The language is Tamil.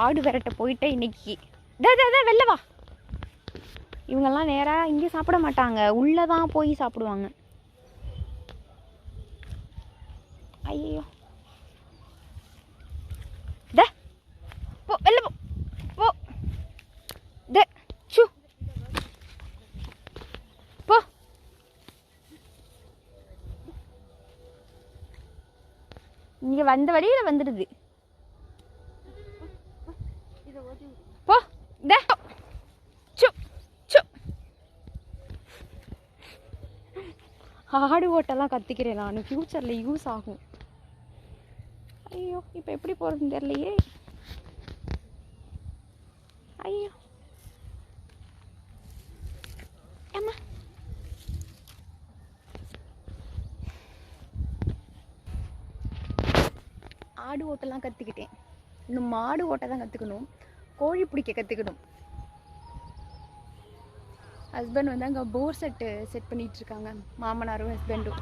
ஆடு விரட்ட போயிட்டேன் இன்னைக்கு. டே வெளில வா. இவங்கெல்லாம் நேராக இங்கே சாப்பிட மாட்டாங்க. உள்ளே தான் போய் சாப்பிடுவாங்க. ஐயோ போ வெளில போ போ. டே சு போ. இங்கே வந்த வழியில் வந்துடுது. போ இந்த ஆடு ஓட்டெல்லாம் கற்றுக்கிறேன் நான். ஃப்யூச்சரில் யூஸ் ஆகும். ஐயோ இப்போ எப்படி போகிறதுன்னு தெரியலையே. ஐயோ. ஏம்மா? ஆடு ஓட்டெல்லாம் கற்றுக்கிட்டேன் இன்னும் மாடு ஓட்ட தான் கற்றுக்கணும் கோழி பிடிக்க கற்றுக்கணும் ஹஸ்பண்ட் வந்து அங்கே போர் செட்டு செட் பண்ணிட்டு இருக்காங்க. மாமனாரும் ஹஸ்பண்டும்